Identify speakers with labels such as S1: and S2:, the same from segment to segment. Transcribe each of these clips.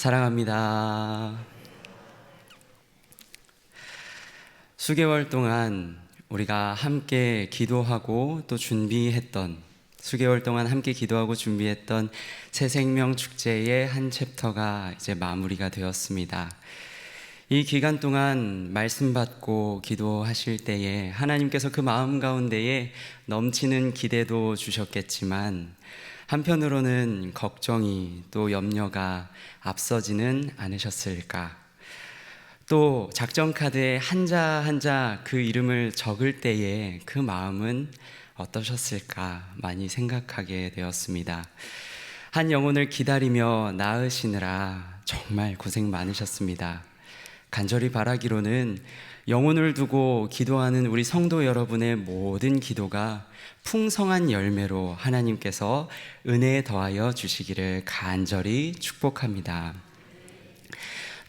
S1: 사랑합니다. 수개월 동안 우리가 함께 기도하고 또 준비했던 수개월 동안 함께 기도하고 준비했던 새 생명 축제의 한 챕터가 이제 마무리가 되었습니다. 이 기간 동안 말씀 받고 기도하실 때에 하나님께서 그 마음 가운데에 넘치는 기대도 주셨겠지만 한편으로는 걱정이 또 염려가 앞서지는 않으셨을까? 또 작전 카드에 한자 한자 그 이름을 적을 때에 그 마음은 어떠셨을까 많이 생각하게 되었습니다. 한 영혼을 기다리며 낳으시느라 정말 고생 많으셨습니다. 간절히 바라기로는 영혼을 두고 기도하는 우리 성도 여러분의 모든 기도가 풍성한 열매로 하나님께서 은혜에 더하여 주시기를 간절히 축복합니다.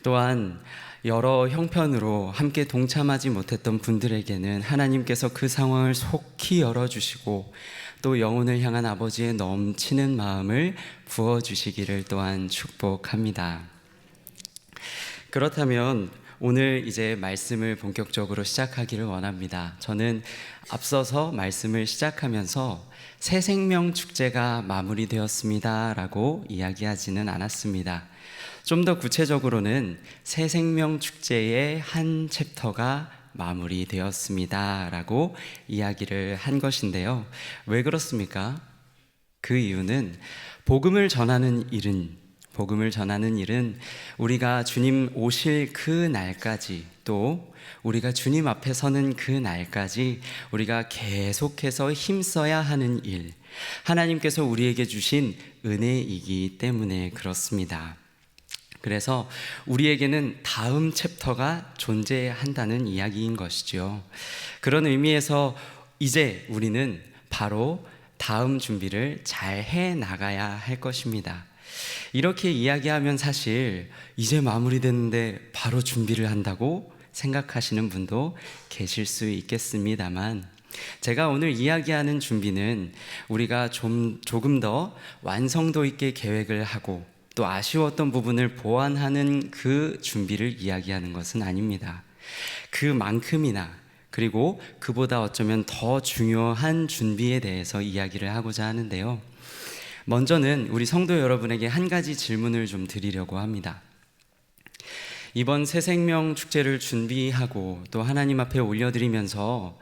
S1: 또한 여러 형편으로 함께 동참하지 못했던 분들에게는 하나님께서 그 상황을 속히 열어주시고 또 영혼을 향한 아버지의 넘치는 마음을 부어주시기를 또한 축복합니다. 그렇다면 오늘 이제 말씀을 본격적으로 시작하기를 원합니다. 저는 앞서서 말씀을 시작하면서 새 생명 축제가 마무리되었습니다 라고 이야기하지는 않았습니다. 좀 더 구체적으로는 새 생명 축제의 한 챕터가 마무리되었습니다 라고 이야기를 한 것인데요. 왜 그렇습니까? 그 이유는 복음을 전하는 일은 복음을 전하는 일은 우리가 주님 오실 그 날까지 또 우리가 주님 앞에 서는 그 날까지 우리가 계속해서 힘써야 하는 일, 하나님께서 우리에게 주신 은혜이기 때문에 그렇습니다. 그래서 우리에게는 다음 챕터가 존재한다는 이야기인 것이죠. 그런 의미에서 이제 우리는 바로 다음 준비를 잘 해 나가야 할 것입니다. 이렇게 이야기하면 사실 이제 마무리됐는데 바로 준비를 한다고 생각하시는 분도 계실 수 있겠습니다만 제가 오늘 이야기하는 준비는 우리가 좀 조금 더 완성도 있게 계획을 하고 또 아쉬웠던 부분을 보완하는 그 준비를 이야기하는 것은 아닙니다. 그만큼이나 그리고 그보다 어쩌면 더 중요한 준비에 대해서 이야기를 하고자 하는데요. 먼저는 우리 성도 여러분에게 한 가지 질문을 좀 드리려고 합니다. 이번 새 생명 축제를 준비하고 또 하나님 앞에 올려드리면서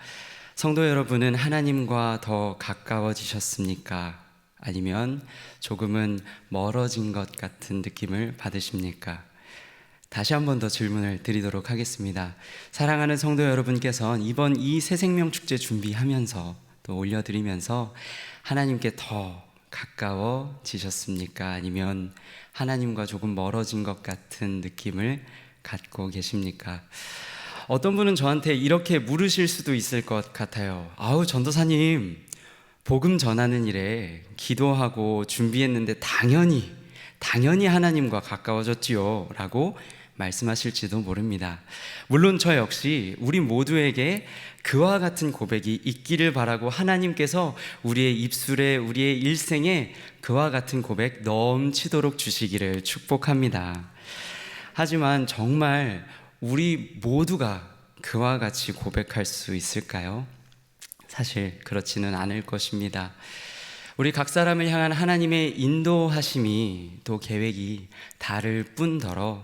S1: 성도 여러분은 하나님과 더 가까워지셨습니까? 아니면 조금은 멀어진 것 같은 느낌을 받으십니까? 다시 한 번 더 질문을 드리도록 하겠습니다. 사랑하는 성도 여러분께서는 이번 이 새 생명 축제 준비하면서 또 올려드리면서 하나님께 더 가까워지셨습니까? 아니면 하나님과 조금 멀어진 것 같은 느낌을 갖고 계십니까? 어떤 분은 저한테 이렇게 물으실 수도 있을 것 같아요. 아우, 전도사님, 복음 전하는 일에 기도하고 준비했는데 당연히, 당연히 하나님과 가까워졌지요. 라고 말씀하실지도 모릅니다. 물론 저 역시 우리 모두에게 그와 같은 고백이 있기를 바라고 하나님께서 우리의 입술에 우리의 일생에 그와 같은 고백 넘치도록 주시기를 축복합니다. 하지만 정말 우리 모두가 그와 같이 고백할 수 있을까요? 사실 그렇지는 않을 것입니다. 우리 각 사람을 향한 하나님의 인도하심이 또 계획이 다를 뿐더러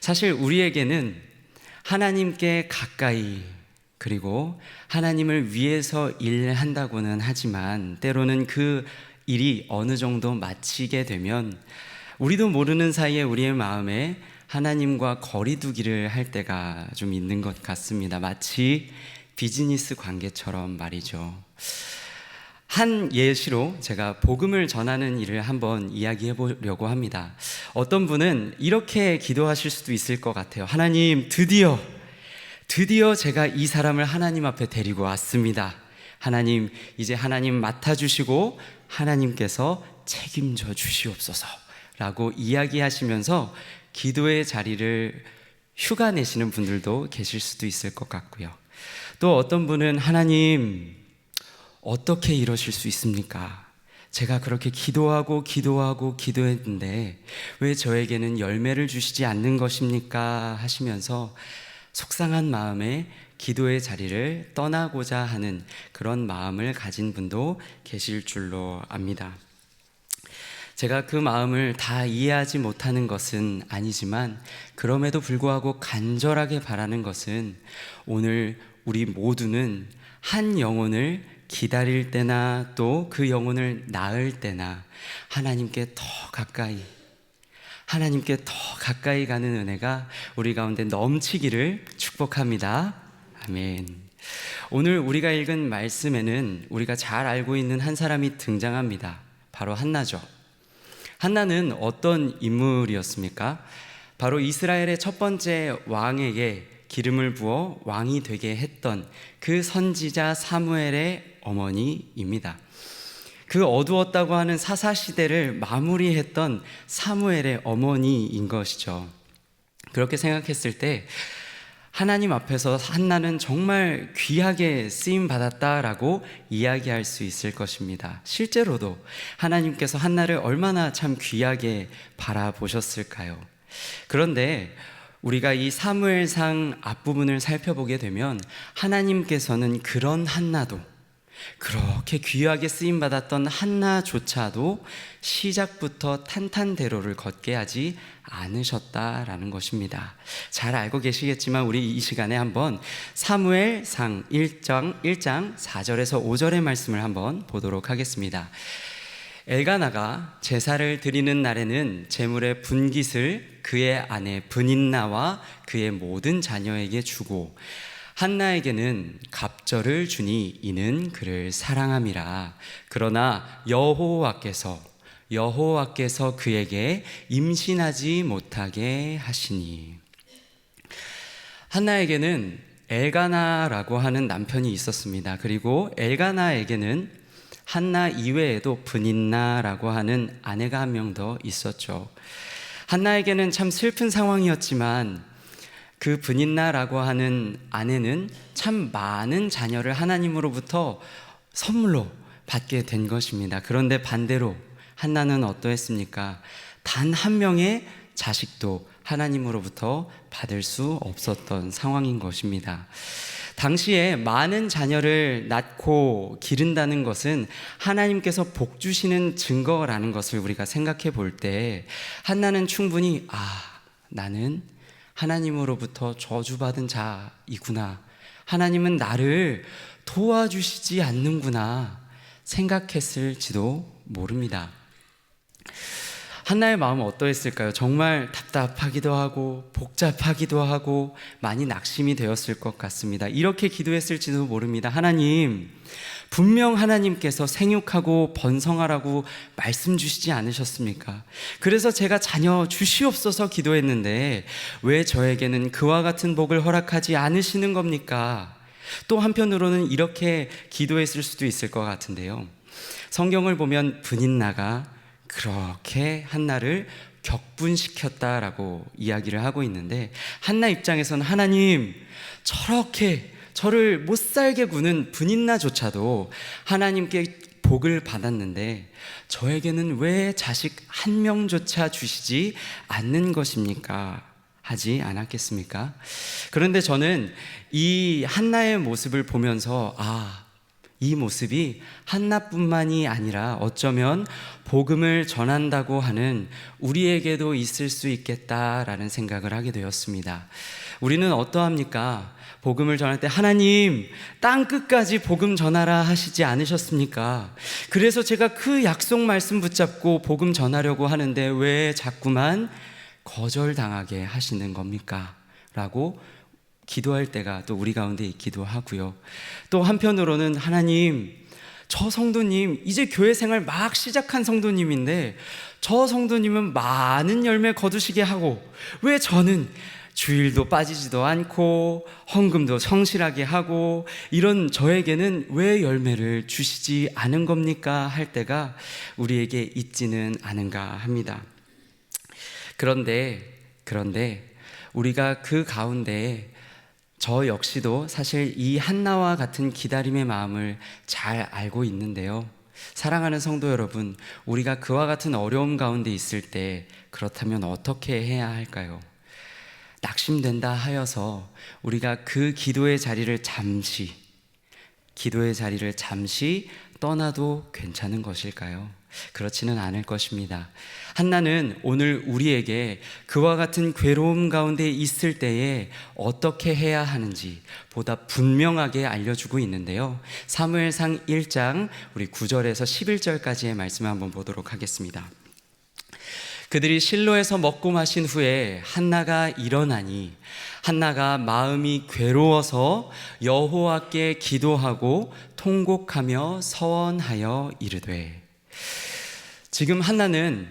S1: 사실 우리에게는 하나님께 가까이 그리고 하나님을 위해서 일한다고는 하지만 때로는 그 일이 어느 정도 마치게 되면 우리도 모르는 사이에 우리의 마음에 하나님과 거리두기를 할 때가 좀 있는 것 같습니다. 마치 비즈니스 관계처럼 말이죠. 한 예시로 제가 복음을 전하는 일을 한번 이야기해 보려고 합니다. 어떤 분은 이렇게 기도하실 수도 있을 것 같아요. 하나님, 드디어, 드디어 제가 이 사람을 하나님 앞에 데리고 왔습니다. 하나님, 이제 하나님 맡아주시고 하나님께서 책임져 주시옵소서. 라고 이야기하시면서 기도의 자리를 휴가 내시는 분들도 계실 수도 있을 것 같고요. 또 어떤 분은 하나님, 어떻게 이러실 수 있습니까? 제가 그렇게 기도하고 기도하고 기도했는데 왜 저에게는 열매를 주시지 않는 것입니까? 하시면서 속상한 마음에 기도의 자리를 떠나고자 하는 그런 마음을 가진 분도 계실 줄로 압니다. 제가 그 마음을 다 이해하지 못하는 것은 아니지만 그럼에도 불구하고 간절하게 바라는 것은 오늘 우리 모두는 한 영혼을 기다릴 때나 또 그 영혼을 낳을 때나 하나님께 더 가까이 하나님께 더 가까이 가는 은혜가 우리 가운데 넘치기를 축복합니다. 아멘. 오늘 우리가 읽은 말씀에는 우리가 잘 알고 있는 한 사람이 등장합니다. 바로 한나죠. 한나는 어떤 인물이었습니까? 바로 이스라엘의 첫 번째 왕에게 기름을 부어 왕이 되게 했던 그 선지자 사무엘의 어머니입니다. 그 어두웠다고 하는 사사 시대를 마무리했던 사무엘의 어머니인 것이죠. 그렇게 생각했을 때 하나님 앞에서 한나는 정말 귀하게 쓰임 받았다라고 이야기할 수 있을 것입니다. 실제로도 하나님께서 한나를 얼마나 참 귀하게 바라보셨을까요? 그런데 우리가 이 사무엘상 앞부분을 살펴보게 되면 하나님께서는 그런 한나도 그렇게 귀하게 쓰임 받았던 한나조차도 시작부터 탄탄대로를 걷게 하지 않으셨다라는 것입니다. 잘 알고 계시겠지만 우리 이 시간에 한번 사무엘상 1장 1장 4절에서 5절의 말씀을 한번 보도록 하겠습니다. 엘가나가 제사를 드리는 날에는 제물의 분깃을 그의 아내 분인나와 그의 모든 자녀에게 주고 한나에게는 갑절을 주니 이는 그를 사랑함이라 그러나 여호와께서 여호와께서 그에게 임신하지 못하게 하시니 한나에게는 엘가나라고 하는 남편이 있었습니다. 그리고 엘가나에게는 한나 이외에도 분인나라고 하는 아내가 한 명 더 있었죠. 한나에게는 참 슬픈 상황이었지만 그 분인나라고 하는 아내는 참 많은 자녀를 하나님으로부터 선물로 받게 된 것입니다. 그런데 반대로 한나는 어떠했습니까? 단 한 명의 자식도 하나님으로부터 받을 수 없었던 상황인 것입니다. 당시에 많은 자녀를 낳고 기른다는 것은 하나님께서 복 주시는 증거라는 것을 우리가 생각해 볼 때 한나는 충분히 아, 나는 하나님으로부터 저주받은 자이구나. 하나님은 나를 도와주시지 않는구나. 생각했을지도 모릅니다. 한나의 마음은 어떠했을까요? 정말 답답하기도 하고 복잡하기도 하고 많이 낙심이 되었을 것 같습니다. 이렇게 기도했을지도 모릅니다. 하나님, 분명 하나님께서 생육하고 번성하라고 말씀 주시지 않으셨습니까? 그래서 제가 자녀 주시옵소서 기도했는데 왜 저에게는 그와 같은 복을 허락하지 않으시는 겁니까? 또 한편으로는 이렇게 기도했을 수도 있을 것 같은데요. 성경을 보면 분인나가 그렇게 한나를 격분시켰다라고 이야기를 하고 있는데 한나 입장에서는 하나님 저렇게 저를 못 살게 구는 분인나조차도 하나님께 복을 받았는데 저에게는 왜 자식 한 명조차 주시지 않는 것입니까? 하지 않았겠습니까? 그런데 저는 이 한나의 모습을 보면서 아, 이 모습이 한나뿐만이 아니라 어쩌면 복음을 전한다고 하는 우리에게도 있을 수 있겠다라는 생각을 하게 되었습니다. 우리는 어떠합니까? 복음을 전할 때 하나님 땅 끝까지 복음 전하라 하시지 않으셨습니까? 그래서 제가 그 약속 말씀 붙잡고 복음 전하려고 하는데 왜 자꾸만 거절당하게 하시는 겁니까? 라고 기도할 때가 또 우리 가운데 있기도 하고요. 또 한편으로는 하나님, 저 성도님, 이제 교회 생활 막 시작한 성도님인데, 저 성도님은 많은 열매 거두시게 하고, 왜 저는 주일도 빠지지도 않고, 헌금도 성실하게 하고, 이런 저에게는 왜 열매를 주시지 않은 겁니까? 할 때가 우리에게 있지는 않은가 합니다. 그런데, 그런데, 우리가 그 가운데 저 역시도 사실 이 한나와 같은 기다림의 마음을 잘 알고 있는데요. 사랑하는 성도 여러분, 우리가 그와 같은 어려움 가운데 있을 때 그렇다면 어떻게 해야 할까요? 낙심된다 하여서 우리가 그 기도의 자리를 잠시, 기도의 자리를 잠시 떠나도 괜찮은 것일까요? 그렇지는 않을 것입니다. 한나는 오늘 우리에게 그와 같은 괴로움 가운데 있을 때에 어떻게 해야 하는지 보다 분명하게 알려주고 있는데요. 사무엘상 1장 우리 9절에서 11절까지의 말씀을 한번 보도록 하겠습니다. 그들이 실로에서 먹고 마신 후에 한나가 일어나니 한나가 마음이 괴로워서 여호와께 기도하고 통곡하며 서원하여 이르되 지금 한나는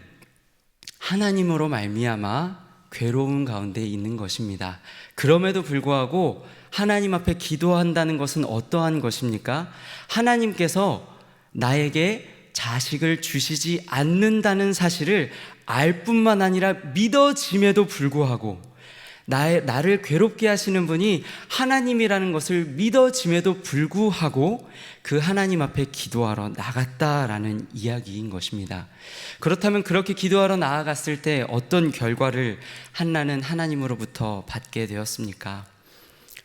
S1: 하나님으로 말미암아 괴로운 가운데 있는 것입니다. 그럼에도 불구하고 하나님 앞에 기도한다는 것은 어떠한 것입니까? 하나님께서 나에게 자식을 주시지 않는다는 사실을 알 뿐만 아니라 믿어짐에도 불구하고 나의, 나를 괴롭게 하시는 분이 하나님이라는 것을 믿어짐에도 불구하고 그 하나님 앞에 기도하러 나갔다라는 이야기인 것입니다. 그렇다면 그렇게 기도하러 나아갔을 때 어떤 결과를 한나는 하나님으로부터 받게 되었습니까?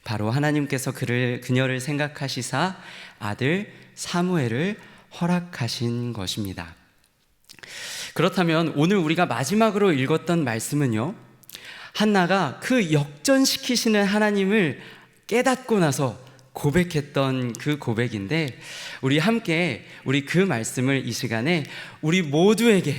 S1: 바로 하나님께서 그를 그녀를 생각하시사 아들 사무엘을 허락하신 것입니다. 그렇다면 오늘 우리가 마지막으로 읽었던 말씀은요. 한나가 그 역전시키시는 하나님을 깨닫고 나서 고백했던 그 고백인데 우리 함께 우리 그 말씀을 이 시간에 우리 모두에게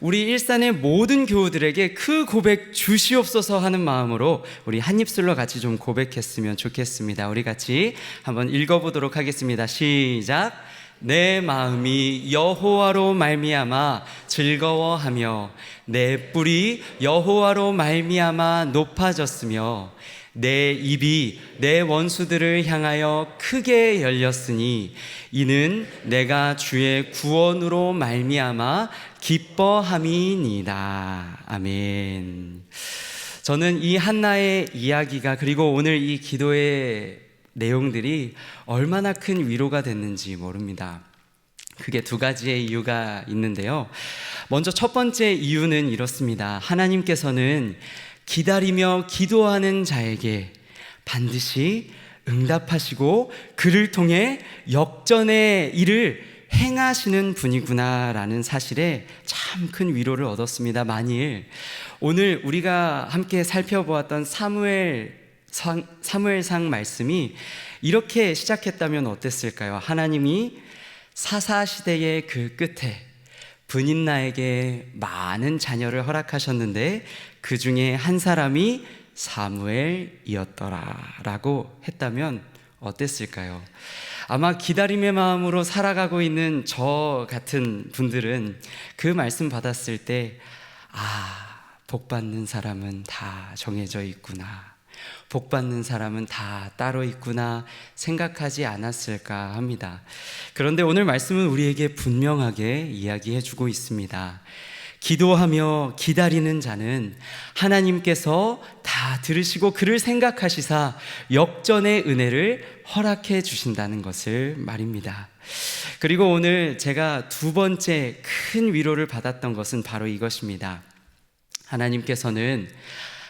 S1: 우리 일산의 모든 교우들에게 그 고백 주시옵소서 하는 마음으로 우리 한 입술로 같이 좀 고백했으면 좋겠습니다. 우리 같이 한번 읽어보도록 하겠습니다. 시작. 내 마음이 여호와로 말미암아 즐거워하며 내 뿔이 여호와로 말미암아 높아졌으며 내 입이 내 원수들을 향하여 크게 열렸으니 이는 내가 주의 구원으로 말미암아 기뻐함이니이다. 아멘. 저는 이 한나의 이야기가 그리고 오늘 이 기도의 내용들이 얼마나 큰 위로가 됐는지 모릅니다. 그게 두 가지의 이유가 있는데요. 먼저 첫 번째 이유는 이렇습니다. 하나님께서는 기다리며 기도하는 자에게 반드시 응답하시고 그를 통해 역전의 일을 행하시는 분이구나라는 사실에 참 큰 위로를 얻었습니다. 만일 오늘 우리가 함께 살펴보았던 사무엘 상, 사무엘상 말씀이 이렇게 시작했다면 어땠을까요? 하나님이 사사 시대의 그 끝에 분인 나에게 많은 자녀를 허락하셨는데 그 중에 한 사람이 사무엘이었더라라고 했다면 어땠을까요? 아마 기다림의 마음으로 살아가고 있는 저 같은 분들은 그 말씀 받았을 때 아, 복 받는 사람은 다 정해져 있구나. 복 받는 사람은 다 따로 있구나 생각하지 않았을까 합니다. 그런데 오늘 말씀은 우리에게 분명하게 이야기해 주고 있습니다. 기도하며 기다리는 자는 하나님께서 다 들으시고 그를 생각하시사 역전의 은혜를 허락해 주신다는 것을 말입니다. 그리고 오늘 제가 두 번째 큰 위로를 받았던 것은 바로 이것입니다. 하나님께서는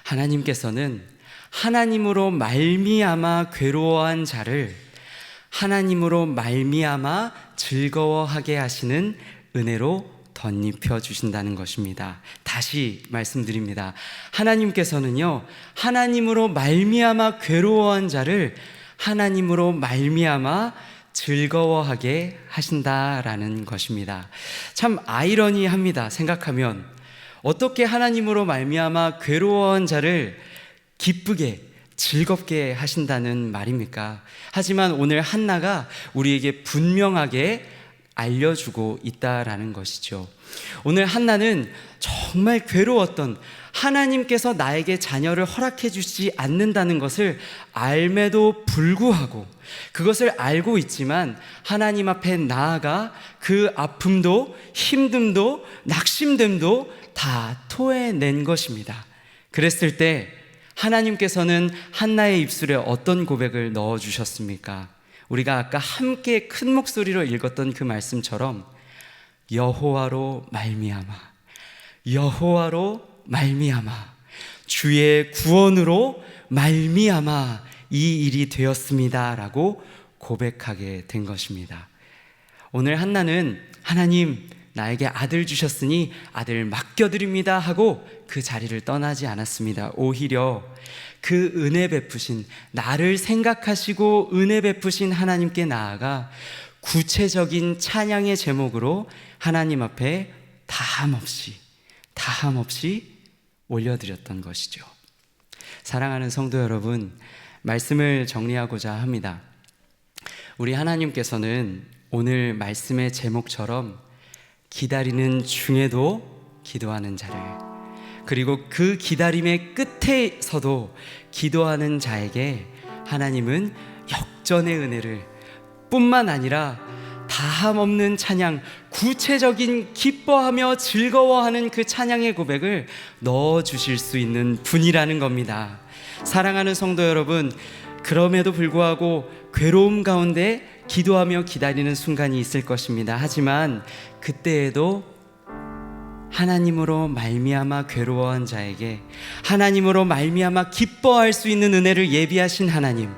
S1: 하나님께서는 하나님으로 말미암아 괴로워한 자를 하나님으로 말미암아 즐거워하게 하시는 은혜로 덧입혀 주신다는 것입니다. 다시 말씀드립니다. 하나님께서는요. 하나님으로 말미암아 괴로워한 자를 하나님으로 말미암아 즐거워하게 하신다라는 것입니다. 참 아이러니합니다. 생각하면 어떻게 하나님으로 말미암아 괴로워한 자를 기쁘게 즐겁게 하신다는 말입니까? 하지만 오늘 한나가 우리에게 분명하게 알려주고 있다라는 것이죠. 오늘 한나는 정말 괴로웠던 하나님께서 나에게 자녀를 허락해 주지 않는다는 것을 알매도 불구하고 그것을 알고 있지만 하나님 앞에 나아가 그 아픔도 힘듦도 낙심됨도 다 토해낸 것입니다. 그랬을 때 하나님께서는 한나의 입술에 어떤 고백을 넣어 주셨습니까? 우리가 아까 함께 큰 목소리로 읽었던 그 말씀처럼 여호와로 말미암아 여호와로 말미암아 주의 구원으로 말미암아 이 일이 되었습니다라고 고백하게 된 것입니다. 오늘 한나는 하나님 나에게 아들 주셨으니 아들 맡겨드립니다 하고 그 자리를 떠나지 않았습니다. 오히려 그 은혜 베푸신 나를 생각하시고 은혜 베푸신 하나님께 나아가 구체적인 찬양의 제목으로 하나님 앞에 다함 없이 다함 없이 올려드렸던 것이죠. 사랑하는 성도 여러분, 말씀을 정리하고자 합니다. 우리 하나님께서는 오늘 말씀의 제목처럼 기다리는 중에도 기도하는 자를 그리고 그 기다림의 끝에서도 기도하는 자에게 하나님은 역전의 은혜를 뿐만 아니라 다함 없는 찬양, 구체적인 기뻐하며 즐거워하는 그 찬양의 고백을 넣어 주실 수 있는 분이라는 겁니다. 사랑하는 성도 여러분, 그럼에도 불구하고 괴로움 가운데 기도하며 기다리는 순간이 있을 것입니다. 하지만 그때에도 하나님으로 말미암아 괴로워한 자에게 하나님으로 말미암아 기뻐할 수 있는 은혜를 예비하신 하나님,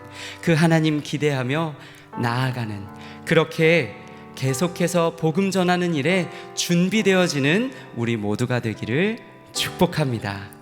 S1: 그 하나님 기대하며 나아가는 그렇게 계속해서 복음 전하는 일에 준비되어지는 우리 모두가 되기를 축복합니다.